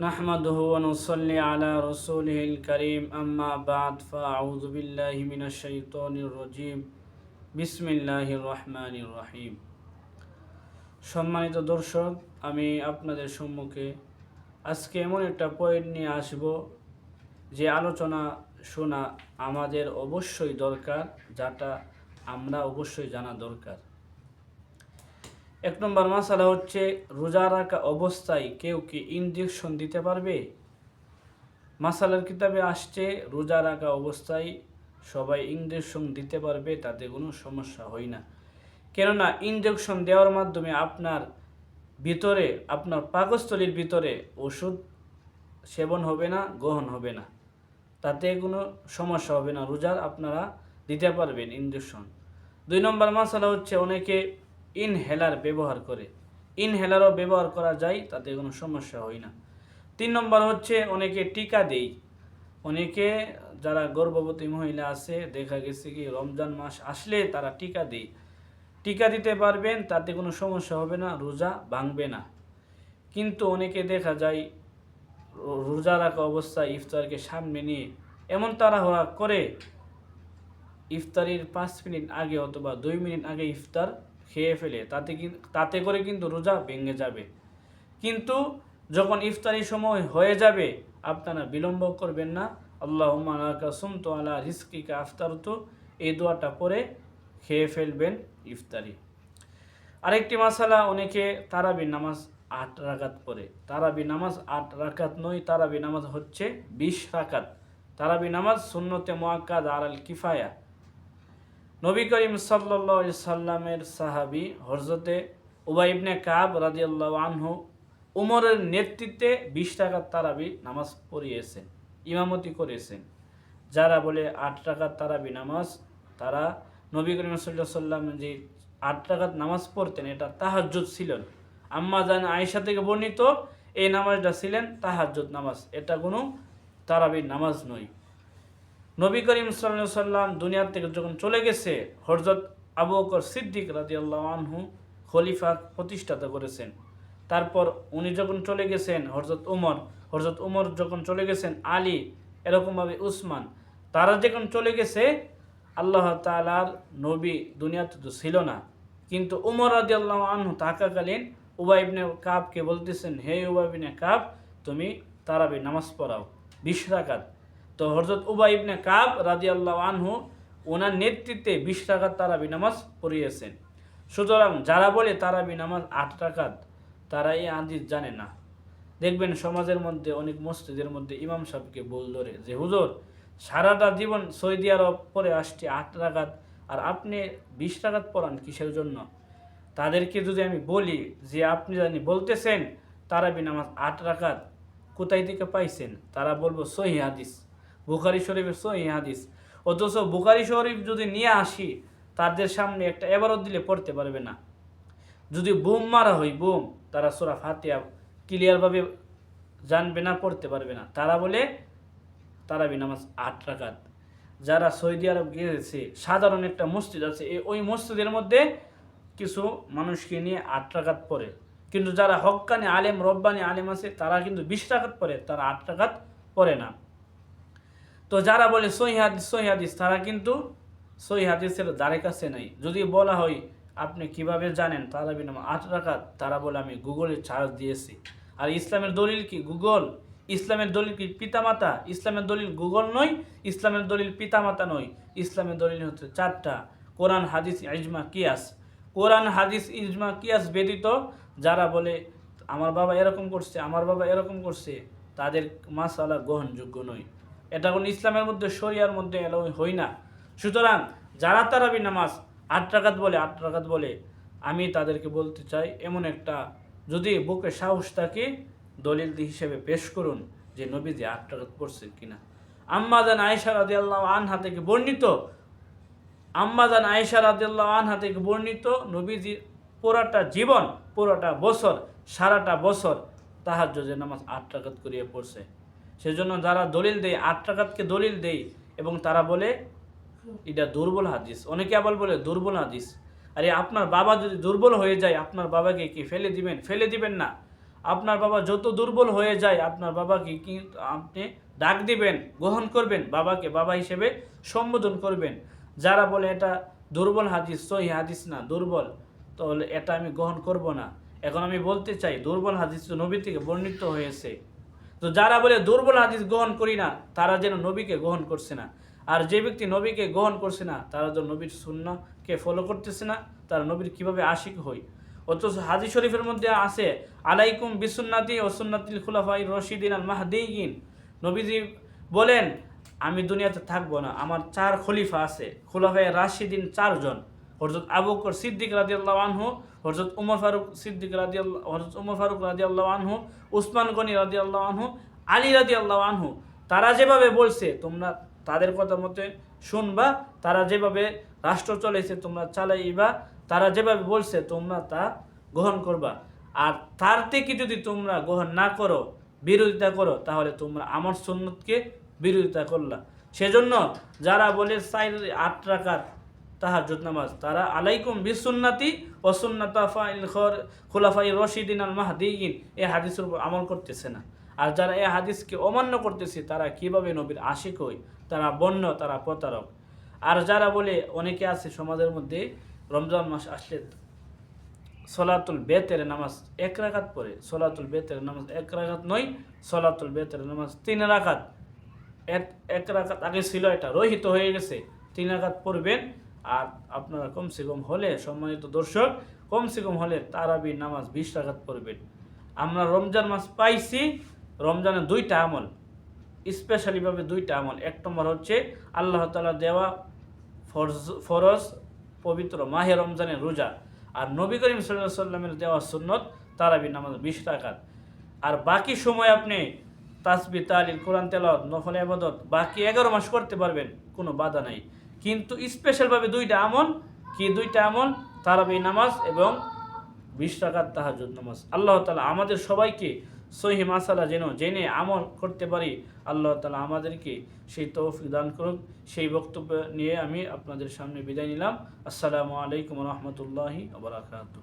نحمده ونصلي على رسوله الكريم أما بعد فأعوذ بالله من الشيطان الرجيم بسم الله الرحمن الرحيم সম্মানিত দর্শক আমি আপনাদের সম্মুখে আজকে এমন একটা পয়েন্ট নিয়ে আসব যে আলোচনা শোনা আমাদের অবশ্যই দরকার যাটা আমরা অবশ্যই জানা দরকার এক নম্বর মশালা হচ্ছে, রোজা রাখা অবস্থায় কেউ কি ইঞ্জেকশন দিতে পারবে? মাসালার কিতাবে আসছে, রোজা রাখা অবস্থায় সবাই ইঞ্জেকশন দিতে পারবে, তাতে কোনো সমস্যা হয় না। কেননা ইঞ্জেকশন দেওয়ার মাধ্যমে আপনার ভিতরে, আপনার পাকস্থলীর ভিতরে ওষুধ সেবন হবে না, গ্রহণ হবে না। তাতে কোনো সমস্যা হবে না, রোজার আপনারা দিতে পারবেন ইঞ্জেকশন দুই নম্বর মশলা হচ্ছে, অনেকে ইনহেলার ব্যবহার করে। ইনহেলারও ব্যবহার করা যায়, তাতে কোনো সমস্যা হয় না। তিন নম্বর হচ্ছে অনেকে টিকা দেই। অনেকে যারা গর্ভবতী মহিলা আছে, দেখা গেছে কি রমজান মাস আসলে তারা টিকা দেয় টিকা দিতে পারবেন, তাতে কোনো সমস্যা হবে না, রোজা ভাঙবে না। কিন্তু অনেকে দেখা যায়, রোজা রাখা অবস্থায় ইফতারকে সামনে নিয়ে এমন তাড়াহুড়া করে, ইফতারির পাঁচ মিনিট আগে অথবা দুই মিনিট আগে ইফতার খেয়ে ফেলে, তাতে তাতে করে কিন্তু রোজা ভেঙে যাবে। কিন্তু যখন ইফতারির সময় হয়ে যাবে, আপনারা বিলম্ব করবেন না। আল্লাহ সুম তো আলা রিস্কিকা আফতার তো এই দোয়াটা পরে খেয়ে ফেলবেন ইফতারি। আরেকটি মাসালা, অনেকে তারাবি নামাজ আট রাকাত পরে তারাবি নামাজ আট রাকাত নয়, তারাবি নামাজ হচ্ছে বিশ রাকাত। তারাবি নামাজ সুন্নতে মোয়াক্কাদ আল কিফায়া। নবী করিম সাল্লাহ সাল্লামের সাহাবি হরজতে উবাই ইবনে কাব রাজিয়াল্লাহ আনহু উমরের নেতৃত্বে বিশ টাকার তারাবি নামাজ পড়িয়েছেন ইমামতি করেছেন যারা বলে আট টাকার তারাবি নামাজ, তারা নবী করিম সাল্লাহ সাল্লাম যে আট টাকার নামাজ পড়তেন, এটা তাহাজ্জুদ ছিলেন আম্মা জান আয়েশা থেকে বর্ণিত, এই নামাজটা ছিলেন তাহাজ্জুদ নামাজ। এটা কোনো তারাবির নামাজ নয়। নবী করিম সাল্লাম দুনিয়ার থেকে যখন চলে গেছে হরজত আবু বকর সিদ্দিক রাজিয়াল্লাহ আনহু খলিফা প্রতিষ্ঠাতা করেছেন। তারপর উনি যখন চলে গেছেন হরজত উমর হরজত উমর যখন চলে গেছেন, আলী, এরকমভাবে উসমান, তারা যখন চলে গেছে, আল্লাহ তালার নবী দুনিয়াতে তো ছিল না। কিন্তু উমর রাজিয়াল্লাহ আনহু থাকাকালীন উবাইবনে কাবকে বলতেছেন, হে উবাইবিনে কাব, তুমি তারাবি নামাজ পড়াও, বিশ রাকাত তো হরজত উবা ইবনে কাব রাজি আল্লাহ আনহু ওনার নেতৃত্বে বিশ টাকার তারাবি নামাজ পড়িয়েছেন। সুতরাং যারা বলে তারাবি নামাজ আট টাকাত তারা এই আদিস জানে না। দেখবেন সমাজের মধ্যে, অনেক মসজিদের মধ্যে ইমাম সাহেবকে বল ধরে যে, হুজুর, সারাটা জীবন সৌদি আরব পরে আসছে আট টাকাত আর আপনি বিশ টাকাত পড়ান কিসের জন্য? তাদেরকে যদি আমি বলি যে, আপনি জানি বলতেছেন তারাবি নামাজ আট রাকাত, কোথায় থেকে পাইছেন? তারা বলব সহি হাদিস। বুখারি শরীফের সহি হাদিস। অথচ বুখারি শরীফ যদি নিয়ে আসি, তাদের সামনে একটা এবারত দিলে পড়তে পারবে না। যদি বুম মারা হয়, বুম, তারা সোরা ফাতিয়া ক্লিয়ারভাবে জানবে না, পড়তে পারবে না। তারা বলে, তারাবি নামাজ আট রাকাত। যারা সৌদি আরব গিয়েছে, সাধারণ একটা মসজিদ আছে ওই মসজিদের মধ্যে কিছু মানুষকে নিয়ে আট রাকাত পড়ে। কিন্তু যারা হক্কানি আলেম, রব্বানি আলেম আছে, তারা কিন্তু বিশ টাকাত পড়ে, তারা আট টাকাত পড়ে না। তো যারা বলে সহি হাদিস হাদিস, তারা কিন্তু সহি হাদিসের দ্বারে কাছে নাই। যদি বলা হয় আপনি কীভাবে জানেন তারা বিনাম আট রাকাত, তারা বলে, আমি গুগলে চার্জ দিয়েছি। আর ইসলামের দলিল কি? গুগল। ইসলামের দলিল কি? পিতামাতা। ইসলামের দলিল গুগল নয়, ইসলামের দলিল পিতামাতা নয়। ইসলামের দলিল হচ্ছে চারটা। কোরআন, হাদিস, ইজমা, কিয়াস। কোরআন, হাদিস, ইজমা, কিয়াস ব্যতীত যারা বলে, আমার বাবা এরকম করছে, আমার বাবা এরকম করছে, তাদের মাসালা গ্রহণযোগ্য নয়। এটা কোনো ইসলামের মধ্যে, শরিয়ার মধ্যে এলো হই না। সুতরাং যারা তারাবি নামাজ আট রাকাত বলে, আট রাকাত বলে, আমি তাদেরকে বলতে চাই, এমন একটা যদি বুকে সাহস থাকে, দলিল হিসেবে পেশ করুন যে নবীজি আট রাকাত পড়ছেন কিনা। আম্মাদান আয়েশা রাদিয়াল্লাহু আনহা থেকে বর্ণিত আম্মাদান আয়েশা রাদিয়াল্লাহু আনহা থেকে বর্ণিত নবীজি পুরাটা জীবন, পুরোটা বছর, সারাটা বছর তাহার নামাজ আট রাকাত করিয়ে পড়ছে। সেজন্য যারা দলিল দেয় আট টাকাতকে দলিল দেয় এবং তারা বলে, এটা দুর্বল হাদিস। অনেকে আবার বলে, দুর্বল হাদিস। আরে আপনার বাবা যদি দুর্বল হয়ে যায়, আপনার বাবাকে কি ফেলে দিবেন? ফেলে দিবেন না। আপনার বাবা যত দুর্বল হয়ে যায়, আপনার বাবাকে কি আপনি ডাক দিবেন, গ্রহণ করবেন? বাবাকে বাবা হিসেবে সম্বোধন করবেন। যারা বলে এটা দুর্বল হাদিস, সহি হাদিস না, দুর্বল, তাহলে এটা আমি গ্রহণ করব না। এখন আমি বলতে চাই, দুর্বল হাদিস নবী থেকে বর্ণিত হয়েছে। তো যারা বলে দুর্বল হাদিস গ্রহণ করি না, তারা যেন নবীকে গ্রহণ করছে না। আর যে ব্যক্তি নবীকে গ্রহণ করছে না, তারা যেন নবীর সুন্নাকে ফলো করতেছে না, তারা নবীর কীভাবে আশিক হই? অথচ হাজি শরীফের মধ্যে আছে, আলাইকুম বিসুন্নাতি ও সুন্নাতিল খুলাফাই রশিদিন আল মাহদিন নবীজি বলেন, আমি দুনিয়াতে থাকব না, আমার চার খলিফা আছে খুলাফাই রাশিদিন চারজন। হরজত আবু বকর সিদ্দিক রাদিয়াল্লাহু আনহু হরজত উমর ফারুক সিদ্দিক রাদিয়াল্লাহ হরজত উমর ফারুক রাদিয়াল্লাহু আনহু, উসমান গনি রাদিয়াল্লাহু আনহু, আলী রাদিয়াল্লাহু আনহু, তারা যেভাবে বলছে, তোমরা তাদের কথা মতে শুনবা, তারা যেভাবে রাষ্ট্র চলেছে, তোমরা চালাইবা, তারা যেভাবে বলছে, তোমরা তা গ্রহণ করবা। আর তার থেকে যদি তোমরা গ্রহণ না করো, বিরোধিতা করো, তাহলে তোমরা আমার সুন্নতকে বিরোধিতা করলা। সেজন্য যারা বলে সাইর আট রাকাত তাহাজ্জুদ নামাজ। তারা আলাইকুম বিসুন্নাতি ও সুন্নাতা ফাইল খর খুলাফাই রশিদিন আল মাহদিন এই হাদিসের উপর আমল করতেছে না। আর যারা এই হাদিসকে অমান্য করতেছে, তারা কীভাবে নবীর আশিক হয়? তারা বন্য, তারা প্রতারক। আর যারা বলে, অনেকে আছে সমাজের মধ্যে রমজান মাস আসলে সলাতুল বেতের নামাজ এক রাকাত পড়ে। সলাতুল বেতের নামাজ এক রাকাত নয়, সলাতুল বেতের নামাজ তিন রাকাত। এক রাকাত আগে ছিল এটা, রহিত হয়ে গেছে। তিন রাকাত পড়বেন আর আপনারা কমসে কম হলে, সম্মানিত দর্শক কমসে কম হলে তারাবি নামাজ বিশ রাকাত পড়বেন। আমরা রমজান মাস পাইছি রমজানের দুইটা আমল স্পেশালিভাবে দুইটা আমল। এক নম্বর হচ্ছে, আল্লাহ তালা দেওয়া ফরজ ফরজ পবিত্র মাহে রমজানের রোজা। আর নবী করিম সাল্লাহ সাল্লামের দেওয়া সুন্নত তারাবি নামাজ বিশ টাকাত আর বাকি সময় আপনি তাসবি তালিল কোরআন তেলাওয়াত, নফল আবাদত বাকি এগারো মাস করতে পারবেন, কোনো বাধা নাই। কিন্তু স্পেশালভাবে দুইটা আমল, কি দুইটা আমল? তারাবি নামাজ এবং বিশ টাকার তাহাজুদ নামাজ। আল্লাহ তালা আমাদের সবাইকে সহি মাসালা যেন জেনে আমল করতে পারি, আল্লাহ তালা আমাদেরকে সেই তৌফিক দান করুন সেই বক্তব্য নিয়ে আমি আপনাদের সামনে বিদায় নিলাম। আসসালামু আলাইকুম রহমতুল্লাহি আবরাকাতু